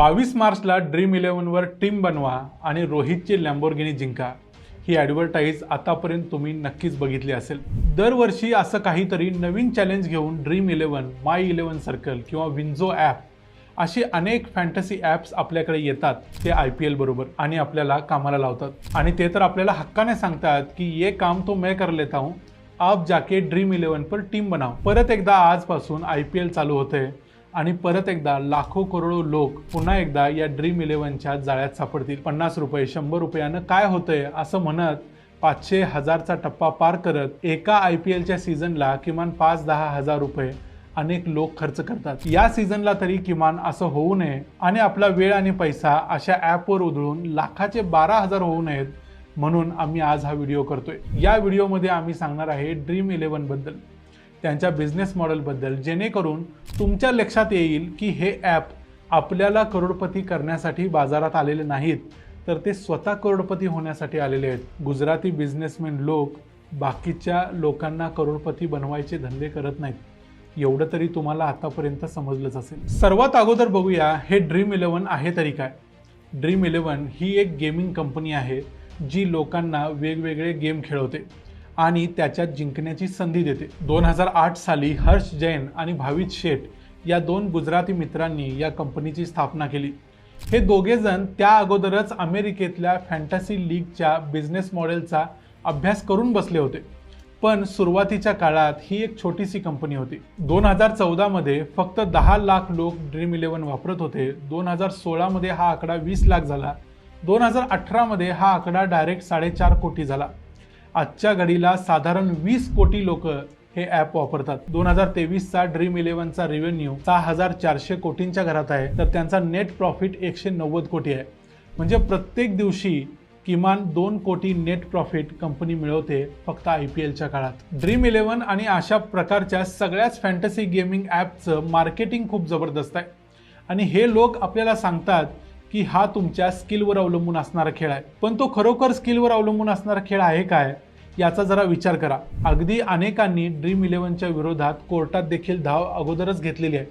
बावीस मार्चला dream इलेव्हनवर team बनवा आणि रोहितची लॅम्बोर्गिनी जिंका. ही ॲडव्हर्टाईज आतापर्यंत तुम्ही नक्कीच बघितली असेल. दरवर्षी असं काहीतरी नवीन चॅलेंज घेऊन Dream Eleven My Eleven Circle किंवा विंझो ॲप असे अनेक फॅन्टसी ॲप्स आपल्याकडे येतात ते आय पी एल बरोबर आणि आपल्याला कामाला लावतात. आणि ते तर आपल्याला हक्काने सांगतात की ये काम तो मैं कर लेता हूँ. आप जाके ड्रीम इलेव्हन पर टीम बनाव परत एकदा आजपासून आय पी एल चालू होते आणि परत एकदा लाखो करोडो लोक पुन्हा एकदा या ड्रीम इलेव्हनच्या जाळ्यात सापडतील. पन्नास रुपये शंभर रुपयानं काय होतंय असं म्हणत पाचशे हजारचा टप्पा पार करत एका आय पी एलच्या सीझनला किमान पाच दहा हजार रुपये अनेक लोक खर्च करतात. या सीझनला तरी किमान असं होऊ नये आणि आपला वेळ आणि पैसा अशा ॲपवर उधळून लाखाचे बारा हजार होऊ नयेत म्हणून आम्ही आज हा व्हिडिओ करतोय. या व्हिडिओमध्ये आम्ही सांगणार आहे ड्रीम इलेव्हनबद्दल त्यांच्या बिझनेस मॉडेलबद्दल जेणेकरून तुमच्या लक्षात येईल की हे ॲप आपल्याला करोडपती करण्यासाठी बाजारात आलेले नाहीत तर ते स्वतः करोडपती होण्यासाठी आलेले आहेत. गुजराती बिझनेसमॅन लोक बाकीच्या लोकांना करोडपती बनवायचे धंदे करत नाहीत. एवढं तरी तुम्हाला आतापर्यंत समजलंच असेल. सर्वात अगोदर बघूया हे ड्रीम इलेवन आहे तरी काय? ड्रीम इलेवन ही एक गेमिंग कंपनी आहे जी लोकांना वेगवेगळे गेम खेळवते. आणि त्याच्यात जिंकण्याची संधी देते. दोन हजार आठ साली हर्ष जैन आणि भावित शेठ या दोन गुजराती मित्रांनी या कंपनीची स्थापना केली. हे दोघेजण त्या अगोदरच अमेरिकेतल्या फॅन्टसी लीगच्या बिझनेस मॉडेलचा अभ्यास करून बसले होते. पण सुरुवातीच्या काळात ही एक छोटीशी कंपनी होती. दोन हजार चौदामध्ये फक्त दहा लाख लोक ड्रीम इलेव्हन वापरत होते. दोन हजार सोळामध्ये हा आकडा वीस लाख झाला. दोन हजार अठरामध्ये हा आकडा डायरेक्ट साडेचार कोटी झाला. आजच्या घडीला साधारण वीस कोटी लोक हे ॲप वापरतात. दोन हजार तेवीसचा ड्रीम इलेव्हनचा रेव्हेन्यू सहा हजार चारशे कोटींच्या घरात आहे. तर त्यांचा नेट प्रॉफिट एकशे नव्वद कोटी आहे. म्हणजे प्रत्येक दिवशी किमान दोन कोटी नेट प्रॉफिट कंपनी मिळवते फक्त आय पी एलच्या काळात. ड्रीम इलेव्हन आणि अशा प्रकारच्या सगळ्याच फॅन्टसी गेमिंग ॲपचं मार्केटिंग खूप जबरदस्त आहे. आणि हे लोक आपल्याला सांगतात की हा तुमच्या स्किलवर अवलंबून असणारा खेळ आहे. पण तो खरोखर स्किलवर अवलंबून असणारा खेळ आहे काय? याचा जरा विचार करा. अगदी अनेकांनी ड्रीम इलेव्हनच्या विरोधात कोर्टात देखील धाव अगोदरच घेतलेली आहे.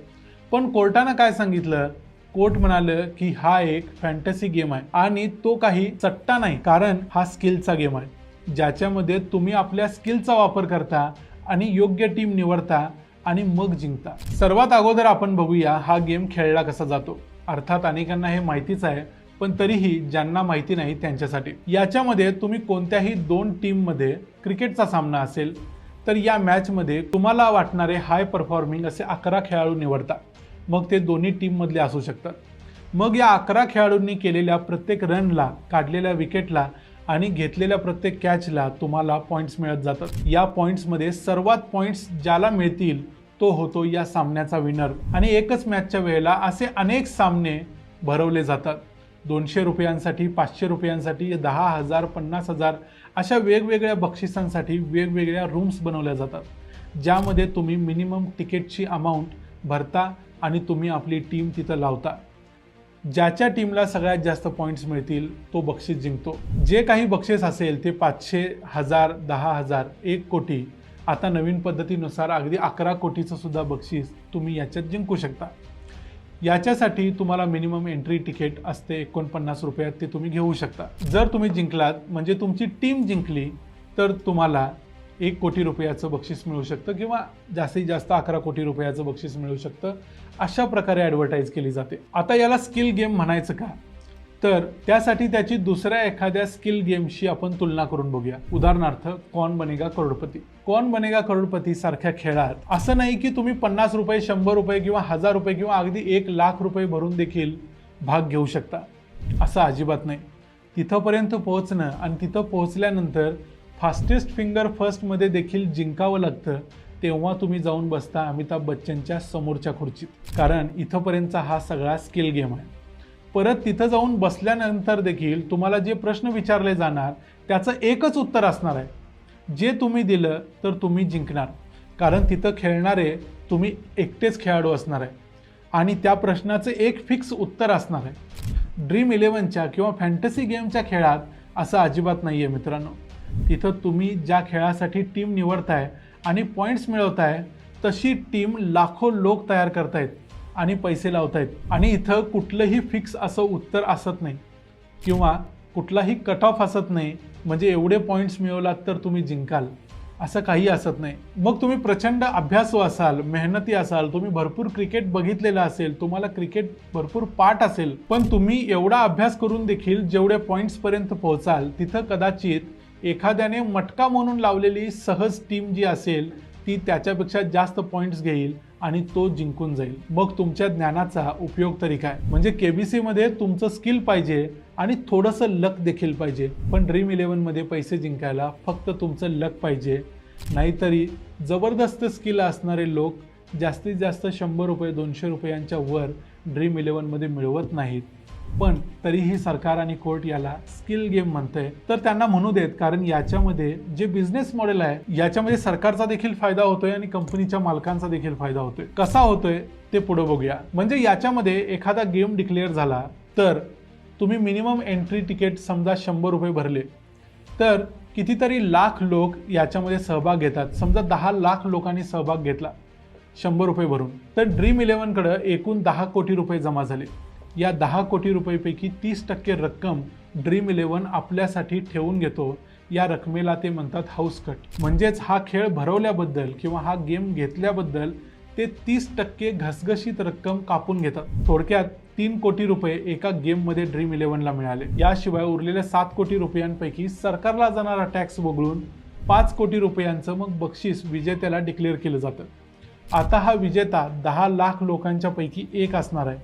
पण कोर्टानं काय सांगितलं? कोर्ट म्हणालं की हा एक फॅन्टसी गेम आहे आणि तो काही चट्टा नाही कारण हा स्किलचा गेम आहे. ज्याच्यामध्ये तुम्ही आपल्या स्किलचा वापर करता आणि योग्य टीम निवडता आणि मग जिंकता. सर्वात अगोदर आपण बघूया हा गेम खेळला कसा जातो. अर्थात अनेकांना हे माहितीच आहे पण तरीही ज्यांना माहिती नाही त्यांच्यासाठी. याच्यामध्ये तुम्ही कोणत्याही दोन टीममध्ये क्रिकेटचा सामना असेल तर या मॅचमध्ये तुम्हाला वाटणारे हाय परफॉर्मिंग असे अकरा खेळाडू निवडता मग ते दोन्ही टीममधले असू शकतात. मग या अकरा खेळाडूंनी केलेल्या प्रत्येक रनला काढलेल्या विकेटला आणि घेतलेल्या प्रत्येक कॅचला तुम्हाला पॉईंट्स मिळत जातात. या पॉईंट्समध्ये सर्वात पॉईंट्स ज्याला मिळतील तो होतो या सामन्याचा विनर आणि एकच मॅचच्या वेळेला असे अनेक सामने भरवले जातात. दोनशे रुपयांसाठी पाचशे रुपयांसाठी दहा हजार पन्नास हजार अशा वेगवेगळ्या बक्षिसांसाठी वेगवेगळ्या रूम्स बनवल्या जातात. ज्यामध्ये तुम्ही मिनिमम तिकीटची अमाऊंट भरता आणि तुम्ही आपली टीम तिथं लावता. ज्याच्या टीमला सगळ्यात जास्त पॉईंट्स मिळतील तो बक्षीस जिंकतो. जे काही बक्षीस असेल ते पाचशे हजार दहा हजार एक कोटी आता नवीन पद्धतीनुसार अगदी अकरा कोटीचं सुद्धा बक्षीस तुम्ही याच्यात जिंकू शकता. याच्यासाठी तुम्हाला मिनिमम एंट्री तिकीट असते एकोणपन्नास रुपयात ते तुम्ही घेऊ शकता. जर तुम्ही जिंकलात म्हणजे तुमची टीम जिंकली तर तुम्हाला एक कोटी रुपयाचं बक्षीस मिळू शकतं किंवा जास्तीत जास्त अकरा कोटी रुपयाचं बक्षीस मिळू शकतं. अशा प्रकारे ॲडव्हर्टाईज केली जाते. आता याला स्किल गेम म्हणायचं का? तर त्यासाठी त्याची दुसऱ्या एखाद्या स्किल गेमशी आपण तुलना करून बघूया. उदाहरणार्थ कौन बनेगा करोडपती? कॉन बनेगा करोडपती सारख्या खेळात? असं नाही की तुम्ही पन्नास रुपये शंभर रुपये किंवा हजार रुपये किंवा अगदी एक लाख रुपये भरून देखील भाग घेऊ शकता. असं अजिबात नाही. तिथंपर्यंत पोहोचणं आणि तिथं पोहोचल्यानंतर फास्टेस्ट फिंगर फर्स्टमध्ये देखील जिंकावं लागतं तेव्हा तुम्ही जाऊन बसता अमिताभ बच्चनच्या समोरच्या खुर्चीत. कारण इथंपर्यंतचा हा सगळा स्किल गेम आहे. परत तिथं जाऊन बसल्यानंतर देखील तुम्हाला जे प्रश्न विचारले जाणार त्याचं एकच उत्तर असणार आहे. जे तुम्ही दिलं तर तुम्ही जिंकणार. कारण तिथं खेळणारे तुम्ही एकटेच खेळाडू असणार आहे. आणि त्या प्रश्नाचं एक फिक्स उत्तर असणार आहे. ड्रीम इलेव्हनच्या किंवा फॅन्टसी गेमच्या खेळात असं अजिबात नाही आहे मित्रांनो. तिथं तुम्ही ज्या खेळासाठी टीम निवडताय आणि पॉईंट्स मिळवताय तशी टीम लाखो लोक तयार करतायत. आणि पैसे लावतायत. आणि इथं कुठलंही फिक्स असं उत्तर असत नाही. किंवा कुठलाही कट ऑफ असत नाही. म्हणजे एवढे पॉईंट्स मिळवलात तर तुम्ही जिंकाल. असं काही असत नाही. मग तुम्ही प्रचंड अभ्यासू असाल मेहनती असाल तुम्ही भरपूर क्रिकेट बघितलेलं असेल तुम्हाला क्रिकेट भरपूर पाठ असेल पण तुम्ही एवढा अभ्यास करून देखील जेवढे पॉईंट्सपर्यंत पोहोचाल तिथं कदाचित एखाद्याने मटका म्हणून लावलेली सहज टीम जी असेल ती त्याच्यापेक्षा जास्त पॉईंट्स घेईल. आणि तो जिंकून जाईल. मग तुमच्या ज्ञानाचा उपयोग तरी काय? म्हणजे केबीसी मध्ये तुमचं स्किल पाहिजे आणि थोडंसं लक देखील पाहिजे. पण ड्रीम इलेव्हनमध्ये पैसे जिंकायला फक्त तुमचं लक पाहिजे. नाहीतरी जबरदस्त स्किल असणारे लोक जास्तीत जास्त शंभर रुपये दोनशे रुपयांच्या वर ड्रीम इलेव्हनमध्ये मिळवत नाहीत. पण तरीही सरकार आणि कोर्ट याला स्किल गेम म्हणतंय. तर त्यांना म्हणू देत कारण याच्यामध्ये जे बिझनेस मॉडेल आहे याच्यामध्ये सरकारचा देखील फायदा होतोय आणि कंपनीच्या मालकांचा देखील फायदा होतोय. कसा होतोय ते पुढे बघूया. म्हणजे याच्यामध्ये एखादा गेम डिक्लेअर झाला तर तुम्ही मिनिमम एंट्री तिकीट समजा शंभर रुपये भरले तर कितीतरी लाख लोक याच्यामध्ये सहभाग घेतात. समजा दहा लाख लोकांनी सहभाग घेतला. शंभर रुपये भरून. तर ड्रीम इलेव्हनकडं एकूण दहा कोटी रुपये जमा झाले. या दहा कोटी रुपयेपैकी तीस टक्के रक्कम ड्रीम इलेव्हन आपल्यासाठी ठेवून घेतो. या रकमेला ते म्हणतात हाऊस कट म्हणजेच हा खेळ भरवल्याबद्दल किंवा हा गेम घेतल्याबद्दल ते तीस टक्के घसघशीत रक्कम कापून घेतात. थोडक्यात तीन कोटी रुपये एका गेममध्ये ड्रीम इलेव्हनला मिळाले. याशिवाय उरलेल्या सात कोटी रुपयांपैकी सरकारला जाणारा टॅक्स वगळून पाच कोटी रुपयांचं मग बक्षीस विजेत्याला डिक्लेअर केलं जातं. आता हा विजेता दहा लाख लोकांच्या पैकी एक असणार आहे.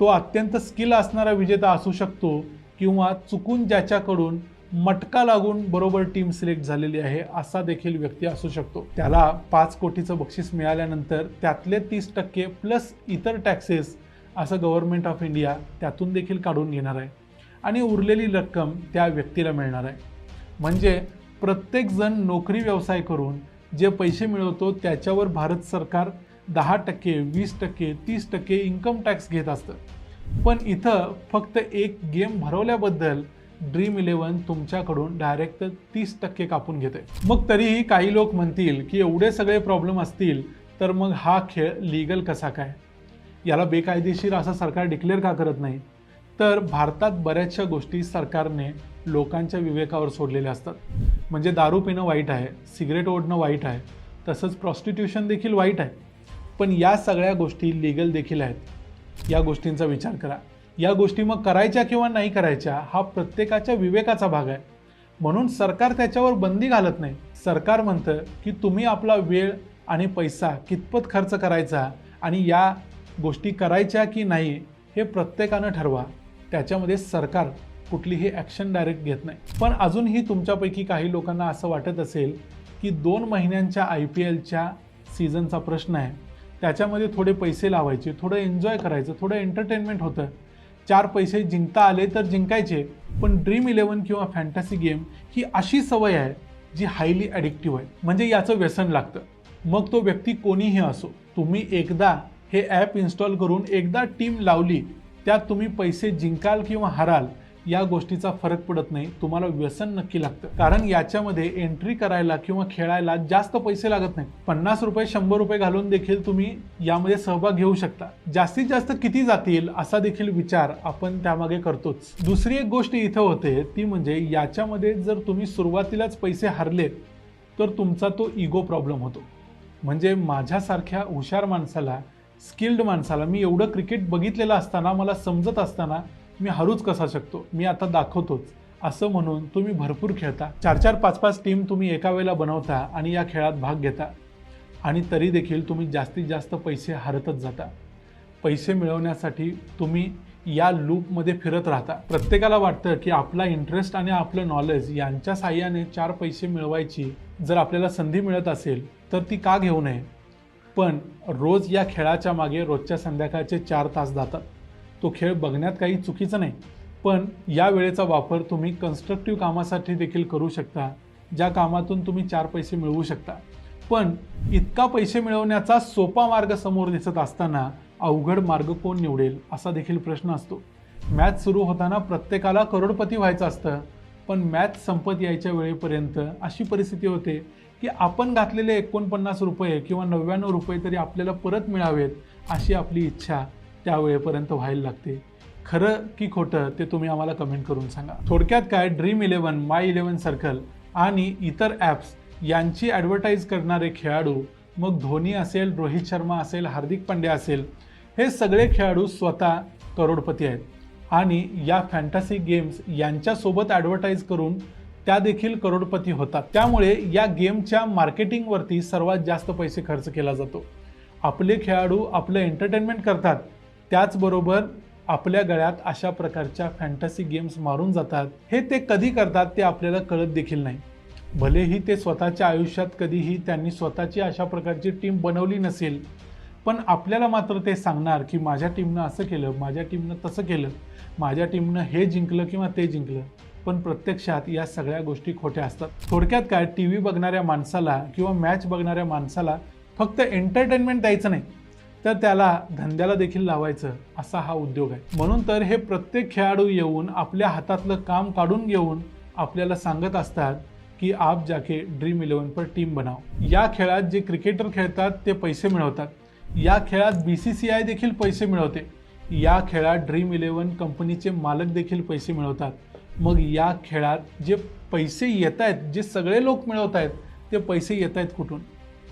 तो अत्यंत स्किल असणारा विजेता असू शकतो किंवा चुकून ज्याच्याकडून मटका लागून बरोबर टीम सिलेक्ट झालेली आहे असा देखील व्यक्ती असू शकतो. त्याला पाच कोटीचं बक्षीस मिळाल्यानंतर त्यातले तीस टक्के प्लस इतर टॅक्सेस असं गव्हर्नमेंट ऑफ इंडिया त्यातून देखील काढून घेणार आहे आणि उरलेली रक्कम त्या व्यक्तीला मिळणार आहे. म्हणजे प्रत्येकजण नोकरी व्यवसाय करून जे पैसे मिळवतो त्याच्यावर भारत सरकार दहा टक्के वीस टक्के तीस टक्के इन्कम टॅक्स घेत असतं. पण इथं फक्त एक गेम भरवल्याबद्दल ड्रीम इलेवन तुमच्याकडून डायरेक्ट तीस टक्के कापून घेते मग तरीही काही लोक म्हणतील की एवढे सगळे प्रॉब्लेम असतील तर मग हा खेळ लिगल कसा काय? याला बेकायदेशीर असं सरकार डिक्लेअर का करत नाही? तर भारतात बऱ्याचशा गोष्टी सरकारने लोकांच्या विवेकावर सोडलेल्या असतात. म्हणजे दारू पिणं वाईट आहे सिगरेट ओढणं वाईट आहे तसंच प्रॉस्टिट्यूशन देखील वाईट आहे. पण या सगळ्या गोष्टी लिगल देखील आहेत. या गोष्टींचा विचार करा. या गोष्टी मग करायच्या किंवा नाही करायच्या हा प्रत्येकाच्या विवेकाचा भाग आहे. म्हणून सरकार त्याच्यावर बंदी घालत नाही. सरकार म्हणतं की तुम्ही आपला वेळ आणि पैसा कितपत खर्च करायचा आणि या गोष्टी करायच्या की नाही हे प्रत्येकानं ठरवा. त्याच्यामध्ये सरकार कुठलीही ॲक्शन डायरेक्ट घेत नाही. पण अजूनही तुमच्यापैकी काही लोकांना असं वाटत असेल की दोन महिन्यांच्या आय पी एलच्या सीझनचा प्रश्न आहे. त्याच्यामध्ये थोडे पैसे लावायचे थोडं एन्जॉय करायचं थोडं एंटरटेनमेंट होतं. चार पैसे जिंकता आले तर जिंकायचे पण ड्रीम इलेव्हन किंवा फॅन्टसी गेम ही अशी सवय आहे जी हायली ॲडिक्टिव्ह आहे. म्हणजे याचं व्यसन लागतं. मग तो व्यक्ती कोणीही असो तुम्ही एकदा हे ॲप इन्स्टॉल करून एकदा टीम लावली त्यात तुम्ही पैसे जिंकाल किंवा हराल या गोष्टीचा फरक पडत नाही. तुम्हाला व्यसन नक्की लागतं. कारण याच्यामध्ये एंट्री करायला किंवा खेळायला जास्त पैसे लागत नाही पन्नास रुपये शंभर रुपये घालून देखील तुम्ही यामध्ये सहभाग घेऊ शकता. जास्तीत जास्त किती जातील असा देखील विचार आपण त्यामागे करतोच. दुसरी एक गोष्ट इथं होते ती म्हणजे याच्यामध्ये जर तुम्ही सुरुवातीलाच पैसे हरले तर तुमचा तो इगो प्रॉब्लेम होतो. म्हणजे माझ्यासारख्या हुशार माणसाला स्किल्ड माणसाला मी एवढं क्रिकेट बघितलेलं असताना मला समजत असताना मी हरूच कसा शकतो? मी आता दाखवतोच. असं म्हणून तुम्ही भरपूर खेळता. चार चार पाच पाच टीम तुम्ही एका वेळेला बनवता आणि या खेळात भाग घेता. आणि तरी देखील तुम्ही जास्तीत जास्त पैसे हरतच जाता. पैसे मिळवण्यासाठी तुम्ही या लूपमध्ये फिरत राहता. प्रत्येकाला वाटतं की आपला इंटरेस्ट आणि आपलं नॉलेज यांच्या साह्याने चार पैसे मिळवायची जर आपल्याला संधी मिळत असेल तर ती का घेऊ नये? पण रोज या खेळाच्या मागे रोजच्या संध्याकाळचे चार तास जातात. तो खेळ बघण्यात काही चुकीचं नाही पण या वेळेचा वापर तुम्ही कन्स्ट्रक्टिव्ह कामासाठी देखील करू शकता ज्या कामातून तुम्ही चार पैसे मिळवू शकता. पण इतका पैसे मिळवण्याचा सोपा मार्ग समोर दिसत असताना अवघड मार्ग कोण निवडेल असा देखील प्रश्न असतो. मॅच सुरू होताना प्रत्येकाला करोडपती व्हायचं असतं पण मॅच संपत यायच्या वेळेपर्यंत अशी परिस्थिती होते की आपण घातलेले एकोणपन्नास रुपये किंवा नव्याण्णव रुपये तरी आपल्याला परत मिळावेत अशी आपली इच्छा त्यावेळेपर्यंत व्हायला लागते. खरं की खोटं ते तुम्ही आम्हाला कमेंट करून सांगा. थोडक्यात काय? Dream Eleven My Eleven Circle आणि इतर ॲप्स यांची ॲडव्हर्टाईज करणारे खेळाडू मग धोनी असेल रोहित शर्मा असेल हार्दिक पांड्या असेल हे सगळे खेळाडू स्वतः करोडपती आहेत. आणि या फॅन्टसी गेम्स यांच्यासोबत ॲडव्हर्टाईज करून त्या देखील करोडपती होतात. त्यामुळे या गेमच्या मार्केटिंगवरती सर्वात जास्त पैसे खर्च केला जातो. आपले खेळाडू आपलं एंटरटेनमेंट करतात. त्याचबरोबर आपल्या गळ्यात अशा प्रकारच्या फॅन्टसी गेम्स मारून जातात. हे ते कधी करतात ते आपल्याला कळत देखील नाही. भलेही ते स्वतःच्या आयुष्यात कधीही त्यांनी स्वतःची अशा प्रकारची टीम बनवली नसेल पण आपल्याला मात्र ते सांगणार की माझ्या टीमनं असं केलं माझ्या टीमनं तसं केलं माझ्या टीमनं हे जिंकलं किंवा ते जिंकलं. पण प्रत्यक्षात या सगळ्या गोष्टी खोट्या असतात. थोडक्यात काय? टी व्ही बघणाऱ्या माणसाला किंवा मॅच बघणाऱ्या माणसाला फक्त एंटरटेनमेंट द्यायचं नाही तर त्याला धंद्याला देखील लावायचं असा हा उद्योग आहे. म्हणून तर हे प्रत्येक खेळाडू येऊन आपल्या हातातलं काम काढून घेऊन आपल्याला सांगत असतात की आप जाके ड्रीम इलेवन पर टीम बनाव या खेळात जे क्रिकेटर खेळतात ते पैसे मिळवतात. या खेळात बी सी सी आय देखील पैसे मिळवते. या खेळात ड्रीम इलेवन कंपनीचे मालक देखील पैसे मिळवतात. मग या खेळात जे पैसे येत आहेत जे सगळे लोक मिळवत आहेत ते पैसे येत आहेत कुठून?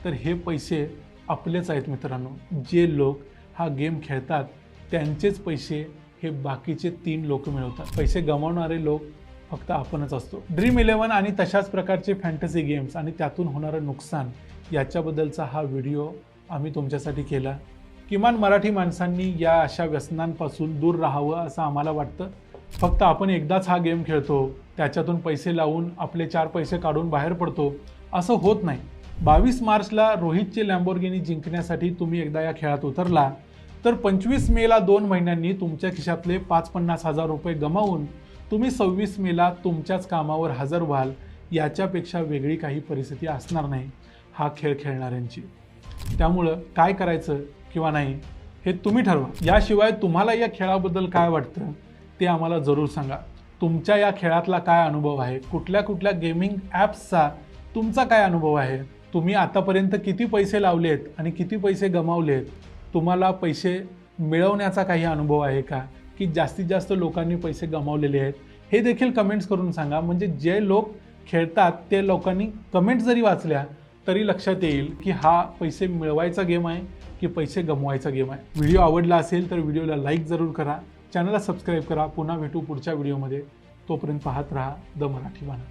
तर हे पैसे आपलेच आहेत मित्रांनो. जे लोक हा गेम खेळतात त्यांचेच पैसे हे बाकीचे तीन लोक मिळवतात. पैसे गमावणारे लोक फक्त आपणच असतो. ड्रीम इलेवन आणि तशाच प्रकारचे फॅन्टसी गेम्स आणि त्यातून होणारं नुकसान याच्याबद्दलचा हा व्हिडिओ आम्ही तुमच्यासाठी केला. किमान मराठी माणसांनी या अशा व्यसनांपासून दूर राहावं असं आम्हाला वाटतं. फक्त आपण एकदाच हा गेम खेळतो त्याच्यातून पैसे लावून आपले चार पैसे काढून बाहेर पडतो असं होत नाही. बावीस मार्चला रोहितचे लॅम्बोर्गिनी जिंकण्यासाठी तुम्ही एकदा या खेळात उतरला तर पंचवीस मेला दोन महिन्यांनी तुमच्या खिशातले पाच पन्नास हजार रुपये गमावून तुम्ही सव्वीस मेला तुमच्याच कामावर हजर व्हाल याच्यापेक्षा वेगळी काही परिस्थिती असणार नाही हा खेळ खेळणाऱ्यांची. त्यामुळं काय करायचं किंवा नाही हे तुम्ही ठरवा. याशिवाय तुम्हाला या खेळाबद्दल काय वाटतं? ते आम्हाला जरूर सांगा. तुमच्या या खेळातला काय अनुभव आहे? कुठल्या कुठल्या गेमिंग ॲप्सचा तुमचा काय अनुभव आहे? तुम्ही आतापर्यंत किती पैसे लावलेत आणि किती पैसे गमावलेत? तुम्हाला पैसे मिळवण्याचा काही अनुभव आहे का? की जास्तीत जास्त लोकांनी पैसे गमावलेले आहेत? हे देखील कमेंट्स करून सांगा. म्हणजे जे लोक खेळतात ते लोकांनी कमेंट जरी वाचल्या तरी लक्षात येईल की हा पैसे मिळवायचा गेम आहे की पैसे गमवायचा गेम आहे. व्हिडिओ आवडला असेल तर व्हिडिओला लाईक जरूर करा. चॅनलला सबस्क्राईब करा. पुन्हा भेटू पुढच्या व्हिडिओमध्ये. तोपर्यंत पाहत राहा द मराठी बाणा